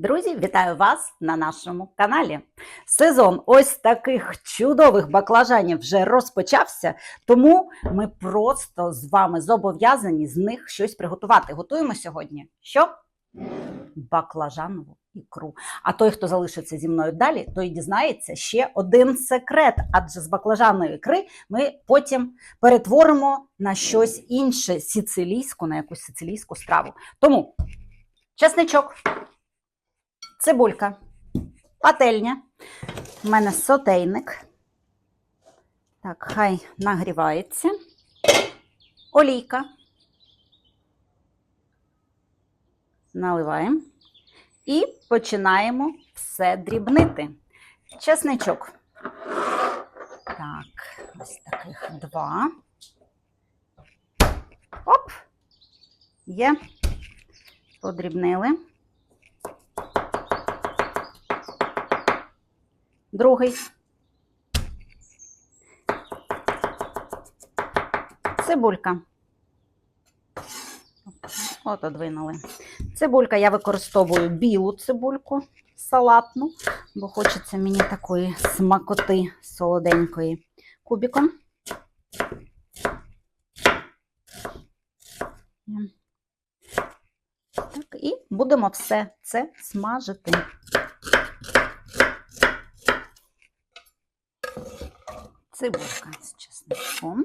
Друзі, вітаю вас на нашому каналі. Сезон ось таких чудових баклажанів вже розпочався, тому ми просто з вами зобов'язані з них щось приготувати. Готуємо сьогодні що? Баклажанову ікру. А той, хто залишиться зі мною далі, той дізнається ще один секрет. Адже з баклажаної ікри ми потім перетворимо на щось інше сицилійську, на якусь сицилійську страву. Тому чесничок цибулька, пательня. У мене сотейник. Так, хай нагрівається. Олійка. Наливаємо. І починаємо все дрібнити. Чесничок. Так, ось таких два. Оп! Є. Подрібнили. Другий. Цибулька. От одвинули. Цибулька я використовую білу цибульку салатну, бо хочеться мені такої смакоти солоденької кубиком. Так, і будемо все це смажити. Цибулька з чесноком.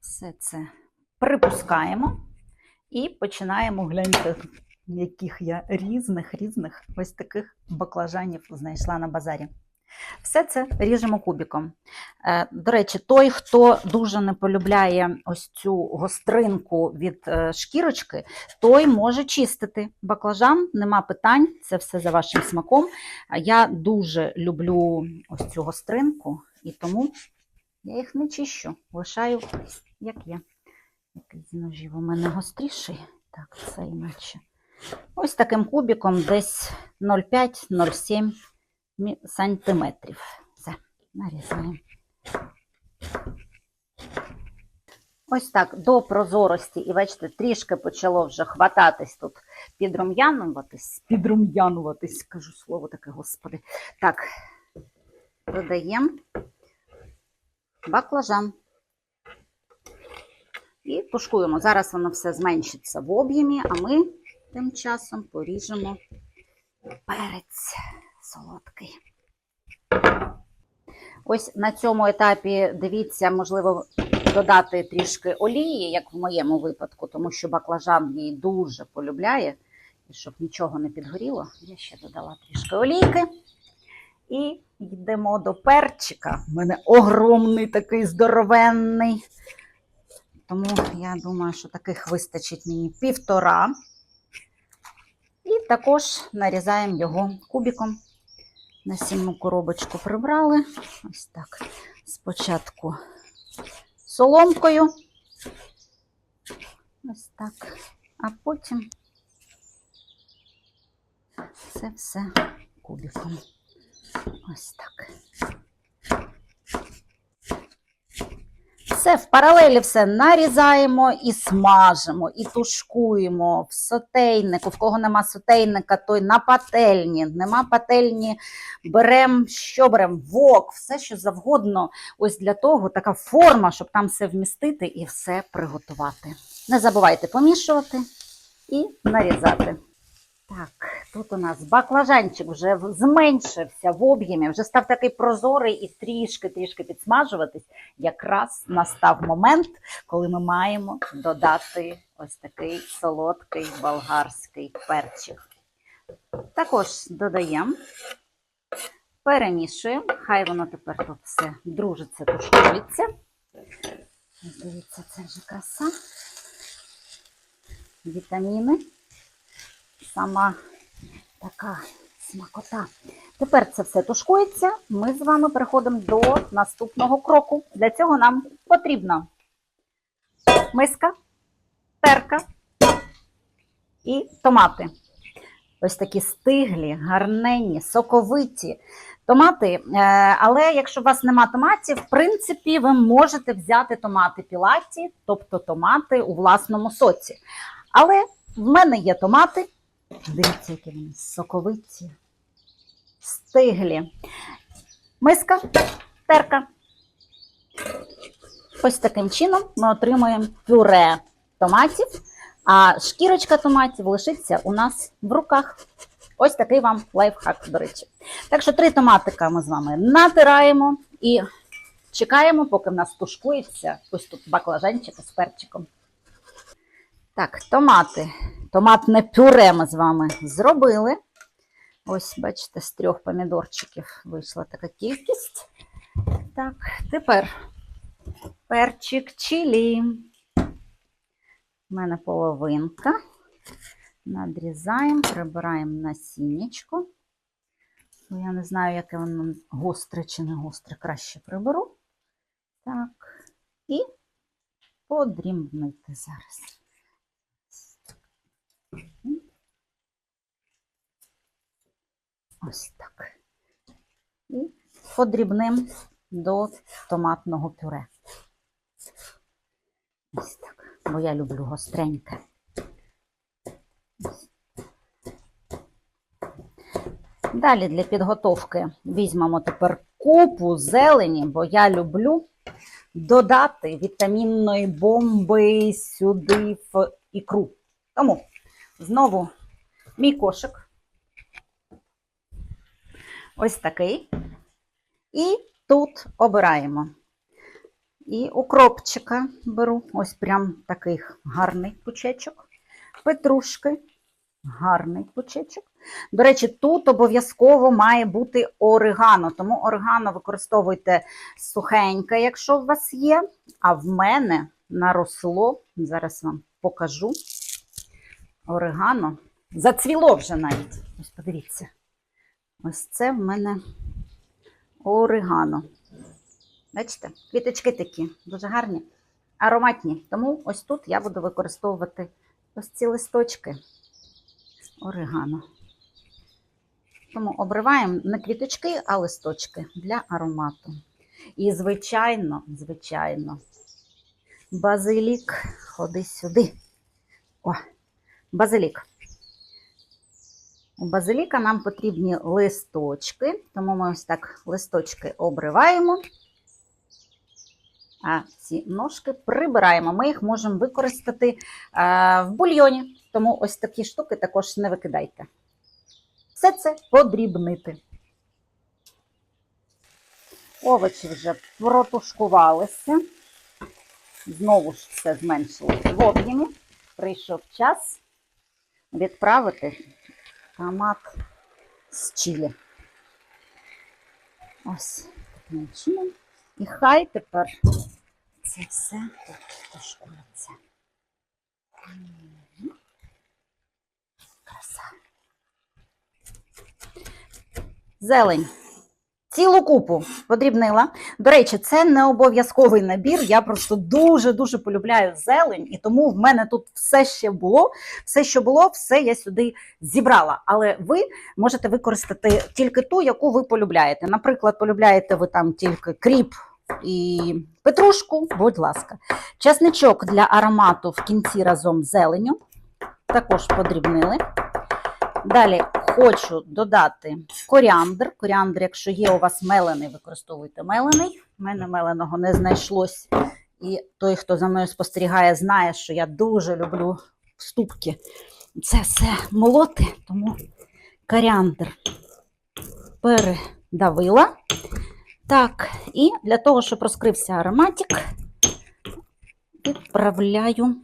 Все це припускаємо і починаємо гляньте, яких я різних різних ось таких баклажанів знайшла на базарі. Все це ріжемо кубиком. Е, До речі, той, хто дуже не полюбляє ось цю гостринку від е, шкірочки, той може чистити баклажан, нема питань, це все за вашим смаком. Я дуже люблю ось цю гостринку, і тому я їх не чищу, лишаю як є. Який ножів у мене гостріший. Так, це іначе. Ось таким кубиком десь 0,5-0,7 мі- сантиметрів. Все, нарізаємо. Ось так, до прозорості, і бачите, трішки почало вже хвататись тут, підрум'януватись, підрум'януватись, кажу слово таке, господи. Так, додаємо баклажан. І тушкуємо. Зараз воно все зменшиться в об'ємі, а ми тим часом поріжемо перець солодкий. Ось на цьому етапі, дивіться, можливо, додати трішки олії, як в моєму випадку, тому що баклажан її дуже полюбляє. І щоб нічого не підгоріло, я ще додала трішки олійки. І йдемо до перчика. У мене огромний такий здоровенний. Тому я думаю, що таких вистачить мені півтора. І також нарізаємо його кубиком. Насінну коробочку прибрали. Ось так. Спочатку соломкою. Ось так. А потім це все кубиком. Ось так. Все в паралелі все нарізаємо і смажимо, і тушкуємо в сотейнику. В кого нема сотейника, той на пательні. Нема пательні, беремо, що беремо, вок, все що завгодно. Ось для того така форма, щоб там все вмістити і все приготувати. Не забувайте помішувати і нарізати. Так, тут у нас баклажанчик вже зменшився в об'ємі, вже став такий прозорий і трішки-трішки підсмажуватись. Якраз настав момент, коли ми маємо додати ось такий солодкий болгарський перчик. Також додаємо, перемішуємо, хай воно тепер тут все дружиться, тушкується. Дивіться, це вже краса. Вітаміни сама така смакота. Тепер це все тушкується. Ми з вами переходимо до наступного кроку. Для цього нам потрібна миска, терка і томати. Ось такі стиглі, гарненні, соковиті томати. Е, Але якщо у вас нема томатів, в принципі, ви можете взяти томати пілаті, тобто томати у власному соці. Але в мене є томати. Дивіться, які вони соковиті, стиглі. Миска, терка. Ось таким чином ми отримуємо пюре томатів, а шкірочка томатів лишиться у нас в руках. Ось такий вам лайфхак, до речі. Так що три томатика ми з вами натираємо і чекаємо, поки в нас тушкується ось тут баклажанчик з перчиком. Так, томати. Томатне пюре ми з вами зробили. Ось, бачите, з трьох помідорчиків вийшла така кількість. Так, тепер перчик чилі. У мене половинка. Надрізаємо, прибираємо насіннячко. Бо Я не знаю, яке воно гостре чи не гостре, краще приберу. Так, і подрібнити зараз. Ось так. І подрібним до томатного пюре. Ось так. Бо я люблю гостреньке. Далі для підготовки візьмемо тепер купу зелені, бо я люблю додати вітамінної бомби сюди в ікру. Тому знову мій кошик. Ось такий. І тут обираємо. І укропчика беру, ось прям такий гарний пучечок. Петрушки, гарний пучечок. До речі, тут обов'язково має бути орегано, тому орегано використовуйте сухеньке, якщо у вас є. А в мене наросло, зараз вам покажу орегано. Зацвіло вже навіть. Ось подивіться. Ось це в мене орегано. Бачите, квіточки такі, дуже гарні, ароматні. Тому ось тут я буду використовувати ось ці листочки орегано. Тому обриваємо не квіточки, а листочки для аромату. І, звичайно, звичайно, базилік, ходи сюди. О, базилік. У базиліка нам потрібні листочки, тому ми ось так листочки обриваємо, а ці ножки прибираємо. Ми їх можемо використати в бульйоні, тому ось такі штуки також не викидайте. Все це подрібнити. Овочі вже протушкувалися. Знову ж все зменшилось в об'ємі. Прийшов час відправити томат з чилі. Ось таким чином. І хай тепер це все тут тушкується. Краса. Зелень. Цілу купу подрібнила. До речі, це не обов'язковий набір. Я просто дуже-дуже полюбляю зелень, і тому в мене тут все ще було. Все, що було, все я сюди зібрала. Але ви можете використати тільки ту, яку ви полюбляєте. Наприклад, полюбляєте ви там тільки кріп і петрушку, будь ласка. Часничок для аромату в кінці разом з зеленю. Також подрібнили. Далі хочу додати коріандр. Коріандр, якщо є у вас мелений, використовуйте мелений. У мене меленого не знайшлось. І той, хто за мною спостерігає, знає, що я дуже люблю вступки. Це все молоти, тому коріандр передавила. Так, і для того, щоб розкрився ароматик, відправляю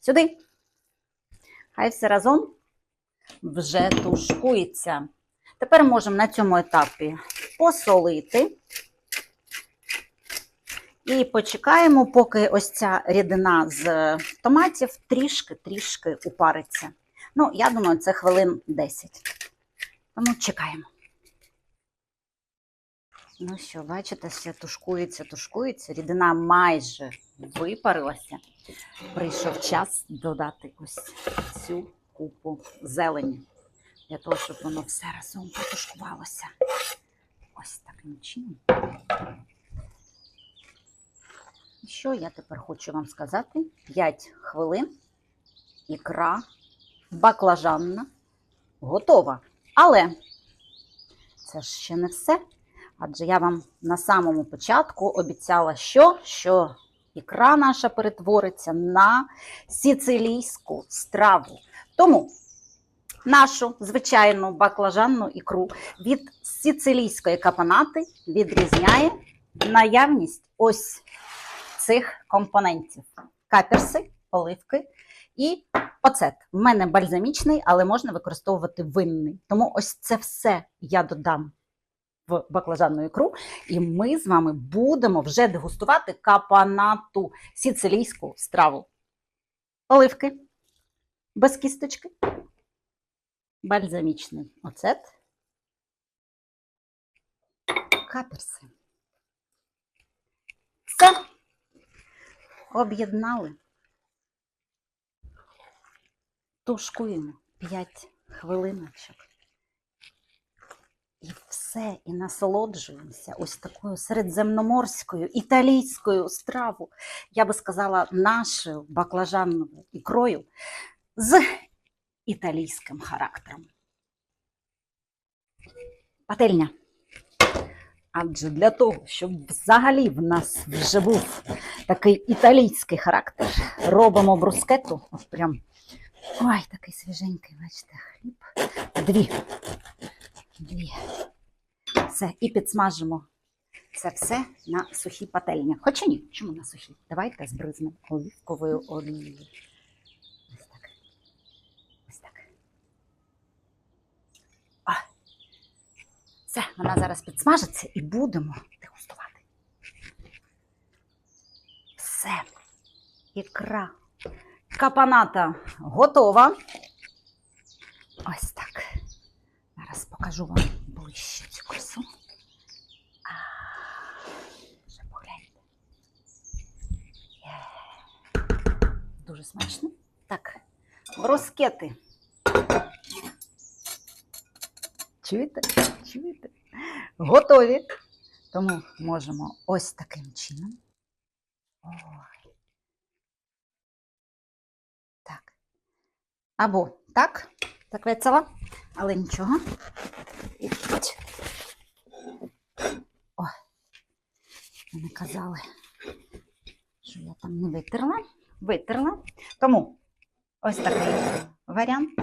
сюди. Хай все разом вже тушкується. Тепер можемо на цьому етапі посолити. І почекаємо, поки ось ця рідина з томатів трішки-трішки упариться. Ну, я думаю, це хвилин 10. Тому чекаємо. Ну що, бачите, все тушкується, тушкується. Рідина майже випарилася. Прийшов час додати ось цю купу зелені. Для того, щоб воно все разом потушкувалося. Ось таким чином. І Що я тепер хочу вам сказати? 5 хвилин ікра баклажанна готова. Але це ще не все. Адже я вам на самому початку обіцяла, що, що ікра наша перетвориться на сицилійську страву. Тому нашу звичайну баклажанну ікру від сицилійської капанати відрізняє наявність ось цих компонентів: каперси, оливки і оцет. В мене бальзамічний, але можна використовувати винний. Тому ось це все я додам в баклажанну ікру, і ми з вами будемо вже дегустувати капанату сицилійську страву. Оливки без кісточки, бальзамічний оцет, каперси. Все об'єднали. Тушкуємо 5 хвилиночок. Все, і насолоджуємося ось такою середземноморською, італійською стравою, я би сказала, нашою баклажанною ікрою з італійським характером. Пательня. Адже для того, щоб взагалі в нас вже був такий італійський характер, робимо брускету. От прям ой, такий свіженький, бачите, хліб. Дві. Дві. Все, і підсмажимо це все на сухій пательні. Хоча ні, чому на сухій? Давайте збризнемо оливковою олією. Ось так. Ось так. А. Все, вона зараз підсмажиться і будемо дегустувати. Все. Ікра капаната готова. Ось так. Зараз покажу вам ближче цю красу. А, Ще погляньте. Є. Дуже смачно. Так, брускети. Чуєте? Чуєте? Готові. Тому можемо ось таким чином. Ой. Так. Або так, так весело, але нічого. І ось. О, вони казали, що я там не витерла. Витерла. Тому ось такий варіант.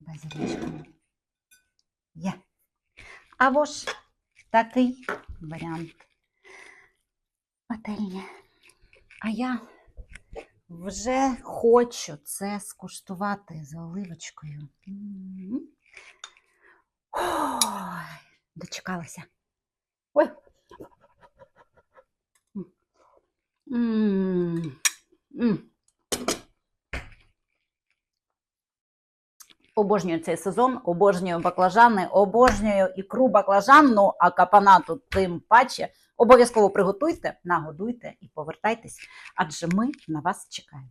Базилічком. Є. Або ж такий варіант. Пательня. А я вже хочу це скуштувати з оливочкою. Ой, дочекалася. Ой. Обожнюю цей сезон, обожнюю баклажани, обожнюю ікру баклажанну, а капанату тим паче. Обов'язково приготуйте, нагодуйте і повертайтесь, адже ми на вас чекаємо.